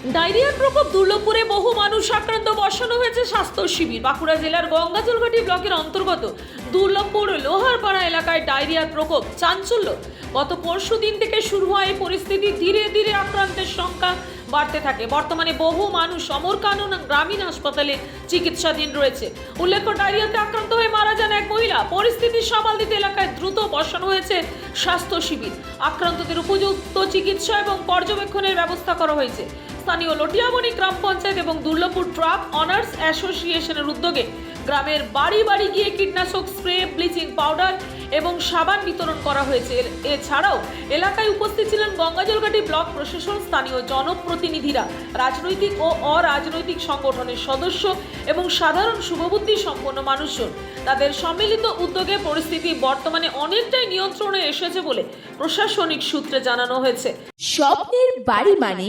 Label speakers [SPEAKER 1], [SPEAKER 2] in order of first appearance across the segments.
[SPEAKER 1] ডায়রিয়ার প্রকোপ দুর্লভপুরে বহু মানুষ আক্রান্ত, বসানো হয়েছে স্বাস্থ্য শিবির। বাঁকুড়া জেলার গঙ্গাজলঘাটি ব্লকের অন্তর্গত দুর্লভপুর লোহারপাড়া এলাকায় ডায়রিয়ার প্রকোপ চাঞ্চল্য। গত পরশু দিন থেকে শুরু হয় এই পরিস্থিতি, ধীরে ধীরে আক্রান্তের সংখ্যা বাড়তে থাকে। বর্তমানে বহু মানুষ অমরকানন গ্রামীণ হাসপাতালে চিকিৎসাধীন রয়েছে। উল্লেখ্য, ডায়রিয়াতে আক্রান্ত হয়ে মারা যান এক মহিলা। পরিস্থিতি সামাল দিতে এলাকায় দ্রুত বসানো হয়েছে স্বাস্থ্য শিবির। আক্রান্তদের উপযুক্ত চিকিৎসা এবং পর্যবেক্ষণের ব্যবস্থা করা হয়েছে। স্থানীয় লটিয়ামণি গ্রাম পঞ্চায়েত এবং দুর্লভপুর ট্রাক অনার্স অ্যাসোসিয়েশনের উদ্যোগে গ্রামের বাড়ি বাড়ি গিয়ে কীটনাশক স্প্রে, ব্লিচিং পাউডার এবং সাবান বিতরণ করা হয়েছে। এছাড়াও এলাকায় উপস্থিত ছিলেন গঙ্গাজলঘাটি ব্লক প্রশাসন, স্থানীয় জনপ্রতিনিধিরা, রাজনৈতিক ও অরাজনৈতিক সংগঠনের সদস্য এবং সাধারণ শুভবুদ্ধি সম্পন্ন মানুষজন। তাদের সম্মিলিত উদ্যোগে পরিস্থিতি বর্তমানে অনেকটাই নিয়ন্ত্রণে এসেছে বলে প্রশাসনিক সূত্রে জানানো হয়েছে।
[SPEAKER 2] স্বপ্নের বাড়ি মানে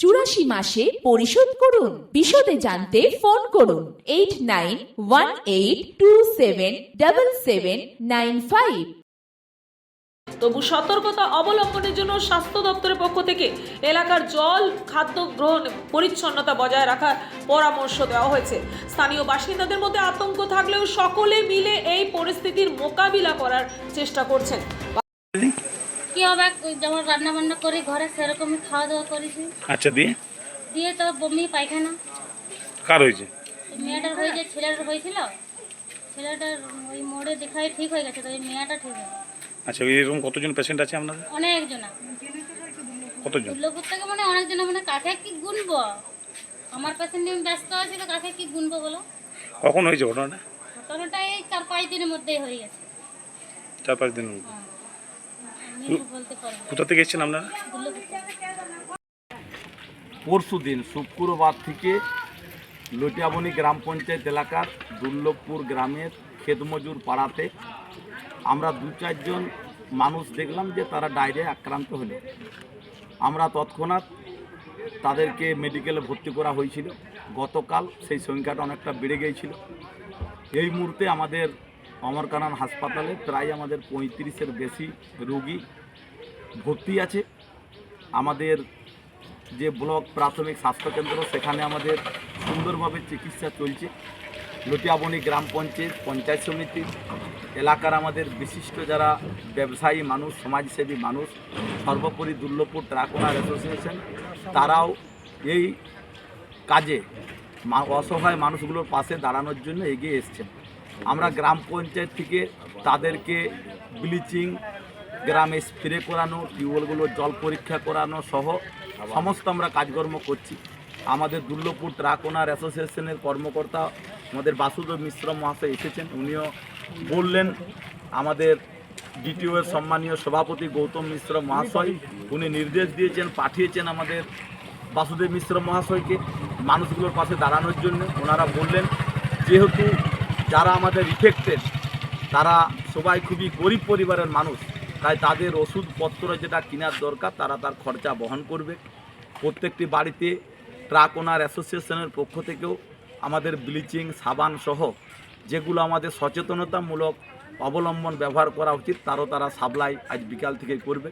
[SPEAKER 2] চুরাশি মাসে পরিশোধ করুন। বিশদে জানতে ফোন করুন eight nine one eight two seven double seven nine five.
[SPEAKER 1] তবু সতর্কতা অবলম্বনের জন্য স্বাস্থ্য দপ্তরের পক্ষ থেকে এলাকার জল, খাদ্য গ্রহণ পরিচ্ছন্নতা বজায় রাখার পরামর্শ দেওয়া হয়েছে। স্থানীয় বাসিন্দাদের মধ্যে আতঙ্ক থাকলেও সকলে মিলে এই পরিস্থিতির মোকাবিলা করার চেষ্টা করছেন।
[SPEAKER 3] কি হবে? যেমন রান্না বান্না করি ঘরে সেরকমই খাওয়া দাওয়া করেছি।
[SPEAKER 4] আচ্ছা দিয়ে?
[SPEAKER 3] দিয়ে তো বমি পায়খানা।
[SPEAKER 4] কার হয়েছে?
[SPEAKER 3] মেয়েটার হয়েছে ছেলেটার হয়েছিল ছেলেটার ওই মোড়ে দেখায় ঠিক হয়ে গেছে তো ওই মেয়েটা ঠিক হয়ে
[SPEAKER 4] আচ্ছা এরকম কতজন পেশেন্ট আছে আপনাদের?
[SPEAKER 3] অনেকজনা
[SPEAKER 4] কতজন?
[SPEAKER 3] দুর্লভপুর থেকে মানে অনেকজনা মানে কাকে কি গুনবো? আমার পেশেন্ট নিয়ে ব্যস্ত আছি তো কাকে কি গুনবো বলো?
[SPEAKER 4] কখন হয়েছে ঘটনাটা?
[SPEAKER 3] ঘটনাটা এই চার পাঁচ দিনের মধ্যেই হয়ে গেছে।
[SPEAKER 4] চার পাঁচ দিন মধ্যে।
[SPEAKER 3] হ্যাঁ। আমি তো বলতে পারি না।
[SPEAKER 4] কোথা থেকে এসেছেন আপনারা?
[SPEAKER 5] পরশু দিন শুক্রবার থেকে লটিয়াবনি গ্রাম পঞ্চায়েত এলাকার দুর্লভপুর গ্রামের খেতমজুর পাড়াতে আমরা দু চারজন মানুষ দেখলাম যে তারা ডায়রিয়ায় আক্রান্ত হলো। আমরা তৎক্ষণাৎ তাদেরকে মেডিকেলে ভর্তি করা হয়েছিল। গতকাল সেই সংখ্যাটা অনেকটা বেড়ে গিয়েছিল। এই মুহূর্তে আমাদের অমরকানন হাসপাতালে প্রায় আমাদের পঁয়ত্রিশের বেশি রোগী ভর্তি আছে। আমাদের যে ব্লক প্রাথমিক স্বাস্থ্যকেন্দ্র, সেখানে আমাদের সুন্দরভাবে চিকিৎসা চলছে। লুটিয়াবনি গ্রাম পঞ্চায়েত পঞ্চায়েত সমিতি, এলাকার আমাদের বিশিষ্ট যারা ব্যবসায়ী মানুষ, সমাজসেবী মানুষ, সর্বোপরি দুর্লভপুর ট্রাক ওনার অ্যাসোসিয়েশন, তারাও এই কাজে অসহায় মানুষগুলোর পাশে দাঁড়ানোর জন্য এগিয়ে এসছেন। আমরা গ্রাম পঞ্চায়েত থেকে তাদেরকে ব্লিচিং, গ্রামে স্প্রে করানো টিউবওয়েলগুলোর জল পরীক্ষা করানো সহ সমস্ত আমরা কাজকর্ম করছি। আমাদের দুর্লভপুর ট্রাক ওনার অ্যাসোসিয়েশনের কর্মকর্তা আমাদের বাসুদেব মিশ্র মহাশয় এসেছেন। উনিও বললেন, আমাদের ডিটিও এর সম্মানীয় সভাপতি গৌতম মিশ্র মহাশয়, উনি নির্দেশ দিয়েছেন, পাঠিয়েছেন আমাদের বাসুদেব মিশ্র মহাশয়কে মানুষগুলোর পাশে দাঁড়ানোর জন্য। ওনারা বললেন, যেহেতু যারা আমাদের ইফেক্টেড তারা সবাই খুবই গরিব পরিবারের মানুষ, তাই তাদের ওষুধপত্র যেটা কেনার দরকার, তারা তার খরচা বহন করবে। প্রত্যেকটি বাড়িতে ট্রাক ওনার অ্যাসোসিয়েশনের পক্ষ থেকেও আমাদের ব্লিচিং, সাবান সহ যেগুলো আমাদের সচেতনতামূলক অবলম্বন ব্যবহার করা উচিত, তারও তারা সাপ্লাই আজ বিকাল থেকে করবে।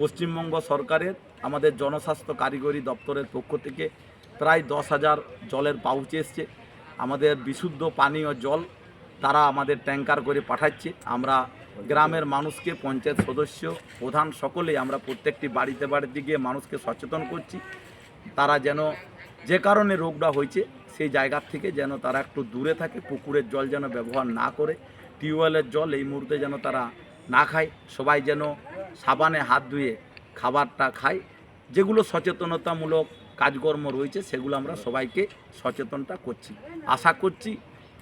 [SPEAKER 5] পশ্চিমবঙ্গ সরকারের আমাদের জনস্বাস্থ্য কারিগরি দপ্তরের পক্ষ থেকে প্রায় দশ হাজার জলের পাউচ এসছে। আমাদের বিশুদ্ধ পানীয় জল তারা আমাদের ট্যাঙ্কার করে পাঠাচ্ছে। আমরা গ্রামের মানুষকে, পঞ্চায়েত সদস্য, প্রধান সকলেই আমরা প্রত্যেকটি বাড়িতে বাড়িতে গিয়ে মানুষকে সচেতন করছি। তারা যেন যে কারণে রোগটা হয়েছে, সেই জায়গার থেকে যেন তারা একটু দূরে থাকে, পুকুরের জল যেন ব্যবহার না করে, টিউবওয়েলের জল এই মুহূর্তে যেন তারা না খায়। সবাই যেন সাবানে হাত ধুয়ে খাবারটা খায়। যেগুলো সচেতনতামূলক কাজকর্ম রয়েছে, সেগুলো আমরা সবাইকে সচেতনটা করছি। আশা করছি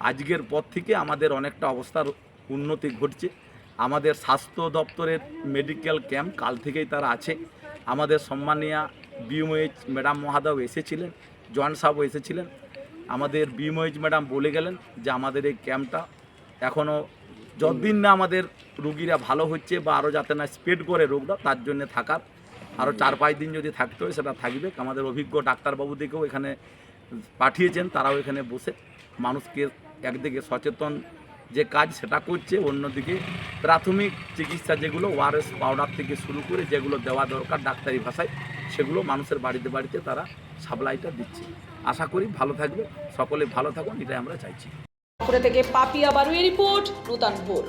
[SPEAKER 5] আজকের পর থেকে আমাদের অনেকটা অবস্থার উন্নতি ঘটছে। আমাদের স্বাস্থ্য দপ্তরের মেডিকেল ক্যাম্প কাল থেকেই তারা আছে। আমাদের সম্মানীয় বিএমএইচ ম্যাডাম মহাদেব এসেছিলেন জয়েন্ট সাহেব এসেছিলেন। আমাদের বিএমএইচ ম্যাডাম বলে গেলেন যে আমাদের এই ক্যাম্পটা এখনও যতদিন না আমাদের রুগীরা ভালো হচ্ছে বা আরও যাতে না স্প্রেড করে রোগটা, তার জন্য থাকার। আরও চার পাঁচ দিন যদি থাকতে হয় সেটা থাকবে। আমাদের অভিজ্ঞ ডাক্তারবাবুদেরকেও এখানে পাঠিয়েছেন, তারাও এখানে বসে মানুষকে একদিকে সচেতন যে কাজ সেটা করছে, অন্যদিকে প্রাথমিক চিকিৎসা যেগুলো ওআরএস পাউডার থেকে শুরু করে যেগুলো দেওয়া দরকার ডাক্তারি ভাষায়, সেগুলো মানুষের বাড়িতে বাড়িতে তারা সাপ্লাইটা দিচ্ছে। আশা করি ভালো থাকবে। সকলে ভালো থাকুন, এটাই আমরা চাইছি।
[SPEAKER 1] থেকে পাপিয়া বারুয়ের রিপোর্ট নূতনপুর